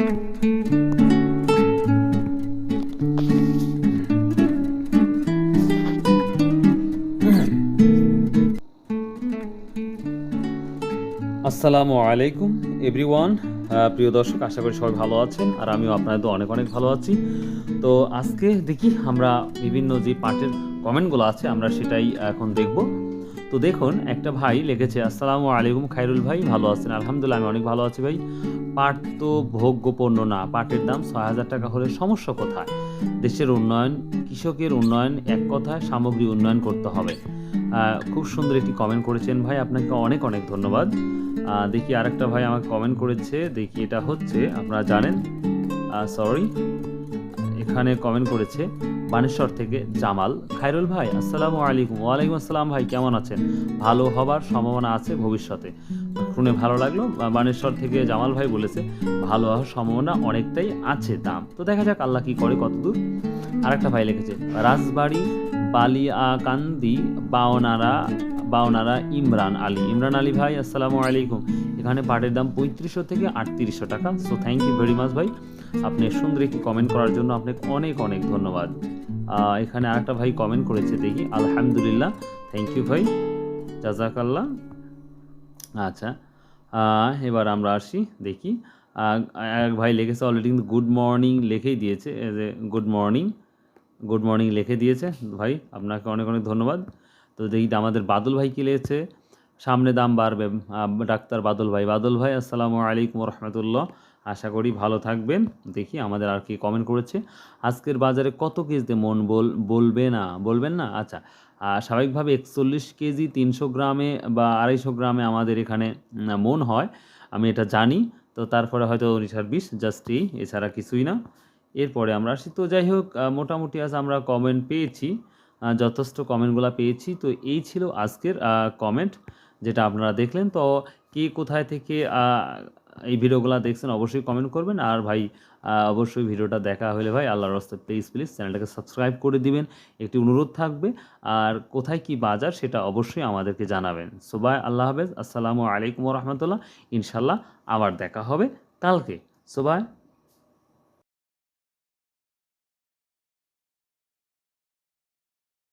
আসসালামু আলাইকুম এভরিওয়ান প্রিয় দর্শক, আশা করি সবাই ভালো আছেন, আর আমিও আপনাদের তো অনেক অনেক ভালো আছি। তো আজকে দেখি আমরা বিভিন্ন যে পার্টের কমেন্টগুলো আছে, আমরা সেটাই এখন দেখব। তো দেখুন, একটা ভাই লিখেছে, আসসালামু আলাইকুম খাইরুল ভাই, ভালো আছেন? আলহামদুলিল্লাহ, আমি অনেক ভালো আছি ভাই। পাট তো ভোগ্য পণ্য না, পাটের দাম ছয় হাজার টাকা হলে সমস্যা কোথায়? দেশের উন্নয়ন, কৃষকের উন্নয়ন এক কথায় সামগ্রী উন্নয়ন করতে হবে। খুব সুন্দর একটি কমেন্ট করেছেন ভাই, আপনাকে অনেক অনেক ধন্যবাদ। দেখি আরেকটা ভাই আমাকে কমেন্ট করেছে, দেখি এটা হচ্ছে, আপনারা জানেন? সরি এখানে কমেন্ট করেছে বানেশ্বর থেকে জামাল। খায়রুল ভাই, আসসালামু আলাইকুম। ওয়ালাইকুম আসসালাম ভাই, কেমন আছেন? ভালো হবার সম্ভাবনা আছে ভবিষ্যতে। শুনে ভালো লাগল বানেশ্বর থেকে জামাল ভাই বলেছে, ভালো হওয়ার সম্ভাবনা অনেকটাই আছে দাম। তো দেখা যাক আল্লাহ কি করে কতদূর। আরেকটা ভাই লিখেছে, রাজবাড়ি বালিয়াকান্দি বাওনারা বাওনারা ইমরান আলী। ইমরান আলী ভাই, আসসালামু আলাইকুম। এখানে পাটের দাম পঁয়ত্রিশশো থেকে আটত্রিশশো টাকা। So thank you very much ভাই। আপনি সুন্দর একটি কমেন্ট করার জন্য আপনাকে অনেক অনেক ধন্যবাদ। এখানে আরেকটা ভাই কমেন্ট করেছে, দেখি, আলহামদুলিল্লাহ থ্যাংক ইউ ভাই, জাজাকাল্লাহ। আচ্ছা এবার আমরা আসি, দেখি এক ভাই লিখেছে অলরেডি কিন্তু গুড মর্নিং লিখেই দিয়েছে গুড মর্নিং গুড মর্নিং লিখে দিয়েছে, ভাই, আপনাকে অনেক অনেক ধন্যবাদ। তো দেখি, আমাদের বাদল ভাই কি লিখেছে? সামনে দাম বাড়বে ডাক্তার বাদল ভাই। বাদল ভাই, আসসালামু আলাইকুম রহমতুল্লাহ আশা করি ভালো থাকবেন। দেখি আমাদের আর কি কমেন্ট করেছে। আজকের বাজারে কত কেজিতে মন বল, বলবে না, বলবেন না? আচ্ছা স্বাভাবিকভাবে একচল্লিশ কেজি তিনশো গ্রামে বা আড়াইশো গ্রামে আমাদের এখানে মন হয়। আমি এটা জানি। তো তারপরে হয়তো উনিশ আর বিশ জাস্ট এই, এছাড়া কিছুই না। এরপরে আমরা আসি। তো যাই হোক মোটামুটি আজ আমরা কমেন্ট পেয়েছি। যথেষ্ট কমেন্টগুলো পেয়েছি। তো এই ছিল আজকের কমেন্ট যেটা আপনারা দেখলেন। তো কে কোথায় থেকে এই ভিডিওগুলো দেখছেন অবশ্যই কমেন্ট করবেন। আর ভাই অবশ্যই ভিডিওটা দেখা হলে ভাই আল্লাহর রাস্তে প্লিজ প্লিজ চ্যানেলটাকে সাবস্ক্রাইব করে দিবেন। একটি অনুরোধ থাকবে। আর কোথায় কি বাজার সেটা অবশ্যই আমাদেরকে জানাবেন। সোবাই আল্লাহ হাফেজ। আসসালামু আলাইকুম রহমতুল্লাহ। ইনশাল্লাহ আবার দেখা হবে কালকে। সোবাই